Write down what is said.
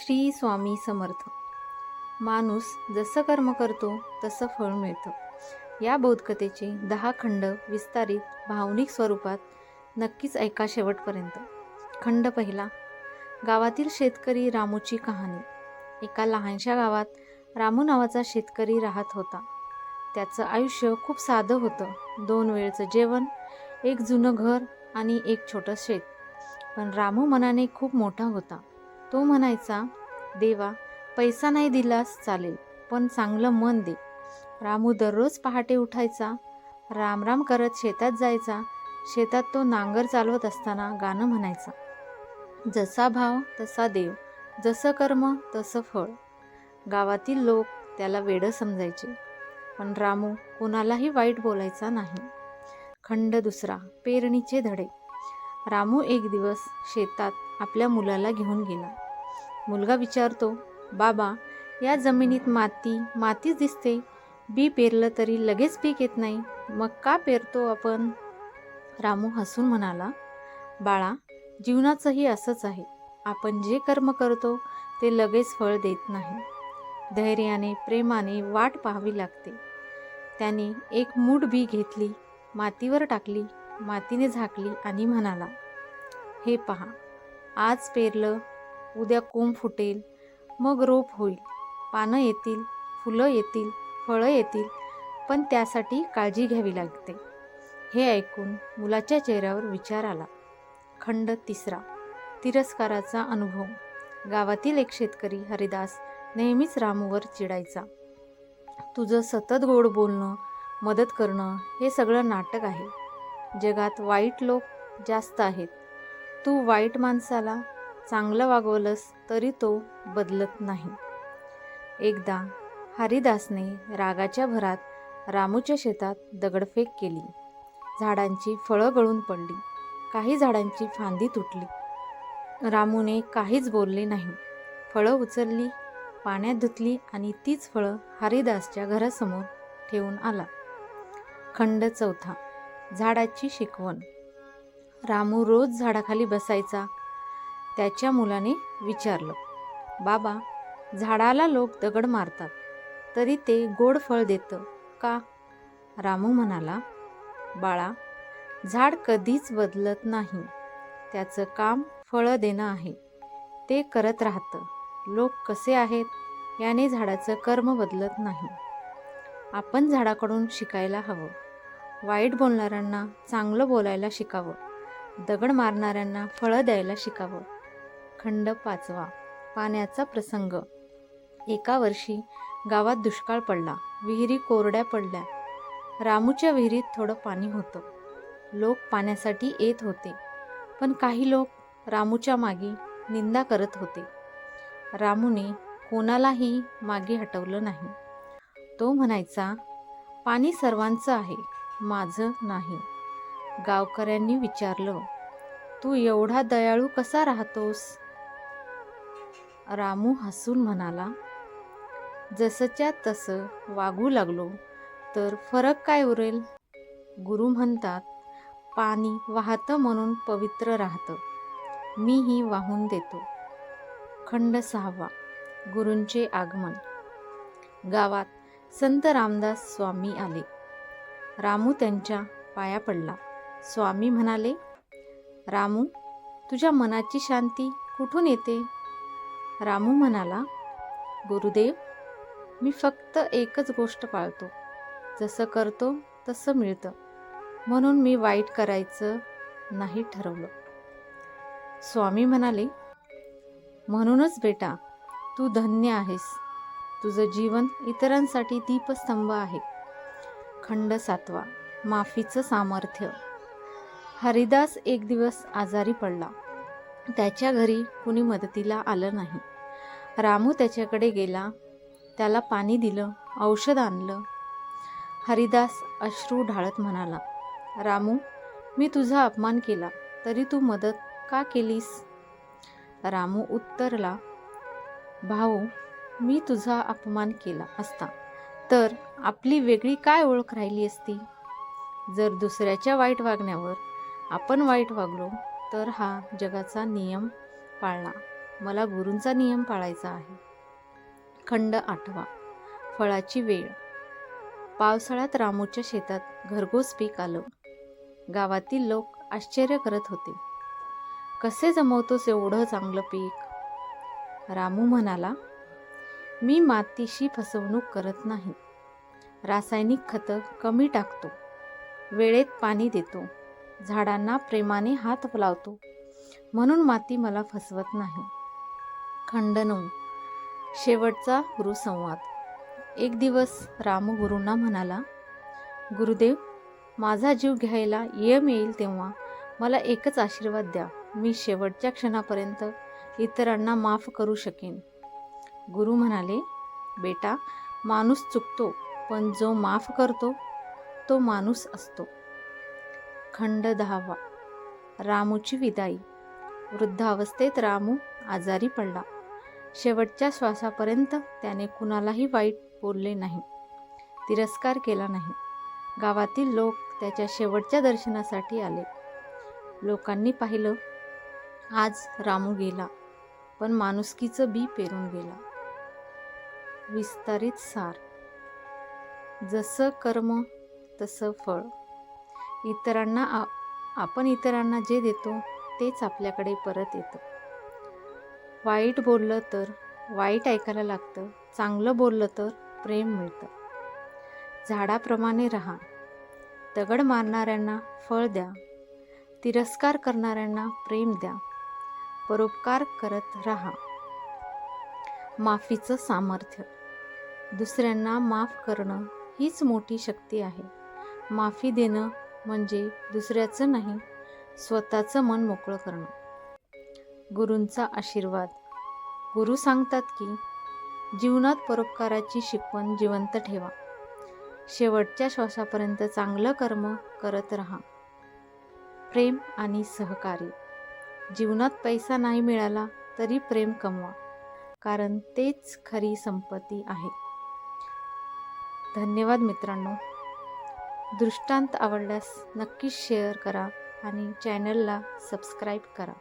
श्री स्वामी समर्थ. माणूस जसं कर्म करतो तसं फळ मिळतं. या बोधकथेचे दहा खंड विस्तारित भावनिक स्वरूपात नक्कीच ऐका शेवटपर्यंत. खंड पहिला गावातील शेतकरी रामूची कहाणी. एका लहानशा गावात रामू नावाचा शेतकरी राहत होता. त्याचं आयुष्य खूप साधं होतं. दोन वेळचं जेवण एक जुनं घर आणि एक छोटं शेत. पण रामू मनाने खूप मोठा होता. तो म्हणायचा देवा पैसा नाही दिलास चालेल पण चांगलं मन दे. रामू दररोज पहाटे उठायचा राम राम करत शेतात जायचा शेतात तो नांगर चालवत असताना गाणं म्हणायचा जसा भाव तसा देव जसं कर्म तसं फळ. गावातील लोक त्याला वेडं समजायचे पण रामू कोणालाही वाईट बोलायचा नाही. खंड दुसरा पेरणीचे धडे. रामू एक दिवस शेतात आपल्या मुलाला घेऊन गेला. मुलगा विचारतो बाबा या जमिनीत माती मातीच दिसते. बी पेरलं तरी लगेच पीक येत नाही. मग का पेरतो आपण? रामू हसून म्हणाला बाळा जीवनाचंही असंच आहे. आपण जे कर्म करतो ते लगेच फळ देत नाही. धैर्याने प्रेमाने वाट पाहावी लागते. त्याने एक मूठ बी घेतली मातीवर टाकली मातीने झाकली आणि म्हणाला हे पहा आज पेरलं उद्या कोंब फुटेल मग रोप होईल पानं येतील फुलं येतील फळं येतील पण त्यासाठी काळजी घ्यावी लागते. हे ऐकून मुलाच्या चेहऱ्यावर विचार आला. खंड तिसरा. तिरस्काराचा अनुभव. गावातील एक शेतकरी हरिदास नेहमीच रामूवर चिडायचा. तुझं सतत गोड बोलणं मदत करणं हे सगळं नाटक आहे. जगात वाईट लोक जास्त आहेत. तू वाईट माणसाला चांगलं वागवलंस तरी तो बदलत नाही. एकदा हरिदासने रागाच्या भरात रामूच्या शेतात दगडफेक केली. झाडांची फळं गळून पडली. काही झाडांची फांदी तुटली. रामूने काहीच बोलले नाही. फळं उचलली पाण्यात धुतली आणि तीच फळं हरिदासच्या घरासमोर ठेवून आला. खंड चौथा झाडाची शिकवण. रामू रोज झाडाखाली बसायचा. त्याच्या मुलाने विचारलं बाबा झाडाला लोक दगड मारतात तरी ते गोड फळ देतं का? रामू म्हणाला बाळा झाड कधीच बदलत नाही. त्याचं काम फळं देणं आहे. ते करत राहतं. लोक कसे आहेत याने झाडाचं कर्म बदलत नाही. आपण झाडाकडून शिकायला हवं. वाईट बोलणाऱ्यांना चांगलं बोलायला शिकावं. दगड मारणाऱ्यांना फळं द्यायला शिकावं. खंड पाचवा. पाण्याचा प्रसंग. एका वर्षी गावात दुष्काळ पडला. विहिरी कोरड्या पडल्या. रामूच्या विहिरीत थोडं पाणी होतं. लोक पाण्यासाठी येत होते. पण काही लोक रामूच्या मागे निंदा करत होते. रामूने कोणालाही मागे हटवलं नाही. तो म्हणायचा पाणी सर्वांचं आहे माझं नाही. गावकऱ्यांनी विचारलं तू एवढा दयाळू कसा राहतोस? रामू हसून म्हणाला जसंच्या तसं वागू लागलो तर फरक काय उरेल? गुरु म्हणतात पाणी वाहतं म्हणून पवित्र राहतं. मीही वाहून देतो. खंड सहावा गुरूंचे आगमन. गावात संत रामदास स्वामी आले. रामू त्यांच्या पाया पडला. स्वामी म्हणाले रामू तुझ्या मनाची शांती कुठून येते? रामू म्हणाला गुरुदेव मी फक्त एकच गोष्ट पाळतो. जसं करतो तसं मिळतं. म्हणून मी वाईट करायचं नाही ठरवलं. स्वामी म्हणाले म्हणूनच बेटा तू धन्य आहेस. तुझं जीवन इतरांसाठी दीपस्तंभ आहे. खंड सातवा माफीचं सामर्थ्य. हरिदास एक दिवस आजारी पडला. त्याच्या घरी कुणी मदतीला आलं नाही. रामू त्याच्याकडे गेला. त्याला पाणी दिलं औषध आणलं. हरिदास अश्रू ढाळत म्हणाला रामू मी तुझा अपमान केला. तरी तू मदत का केलीस? रामू उत्तरला भाऊ मी तुझा अपमान केला असता. तर आपली वेगळी काय ओळख राहिली असती? जर दुसऱ्याच्या वाईट वागण्यावर आपण वाईट वागलो तर हा जगाचा नियम पाळला मला गुरूंचा नियम पाळायचा आहे. खंड आठवा. फळाची वेळ. पावसाळ्यात रामूच्या शेतात घरघोस पीक आलं. गावातील लोक आश्चर्य करत होते. कसे जमवतोस एवढं चांगलं पीक? रामू म्हणाला मी मातीशी फसवणूक करत नाही. रासायनिक खतं कमी टाकतो. वेळेत पाणी देतो. झाडांना प्रेमाने हात लावतो. म्हणून माती मला फसवत नाही. खंड नऊ शेवटचा गुरुसंवाद. एक दिवस रामगुरूंना म्हणाला गुरुदेव माझा जीव घ्यायला यम येईल तेव्हा मला एकच आशीर्वाद द्या. मी शेवटच्या क्षणापर्यंत इतरांना माफ करू शकेन. गुरु म्हणाले बेटा माणूस चुकतो पण जो माफ करतो तो माणूस असतो. खंड दहावा रामूची विदाई. वृद्धावस्थेत रामू आजारी पडला. शेवटच्या श्वासापर्यंत त्याने कुणालाही वाईट बोलले नाही. तिरस्कार केला नाही. गावातील लोक त्याच्या शेवटच्या दर्शनासाठी आले. लोकांनी पाहिलं आज रामू गेला पण माणुसकीचं बी पेरून गेला. विस्तारित सार. जसं कर्म तसं फळ. इतरांना आ आपण इतरांना जे देतो तेच आपल्याकडे परत येतं. वाईट बोललं तर वाईट ऐकायला लागतं चांगलं बोललं तर प्रेम मिळतं. झाडाप्रमाणे राहा. दगड मारणाऱ्यांना फळ द्या. तिरस्कार करणाऱ्यांना प्रेम द्या. परोपकार करत राहा. माफीचं सामर्थ्य. दुसऱ्यांना माफ करणं हीच मोठी शक्ती आहे. माफी देणं म्हणजे दुसऱ्याचं नाही स्वतःचं मन मोकळं करणं. गुरूंचा आशीर्वाद. गुरु सांगतात की जीवनात परोपकाराची शिकवण जिवंत ठेवा. शेवटच्या श्वासापर्यंत चांगलं कर्म करत राहा. प्रेम आणि सहकार्य. जीवनात पैसा नाही मिळाला तरी प्रेम कमवा कारण तेच खरी संपत्ती आहे. धन्यवाद मित्रांनो. दृष्टांत आवडल्यास नक्कीच शेअर करा आणि चॅनलला सबस्क्राईब करा.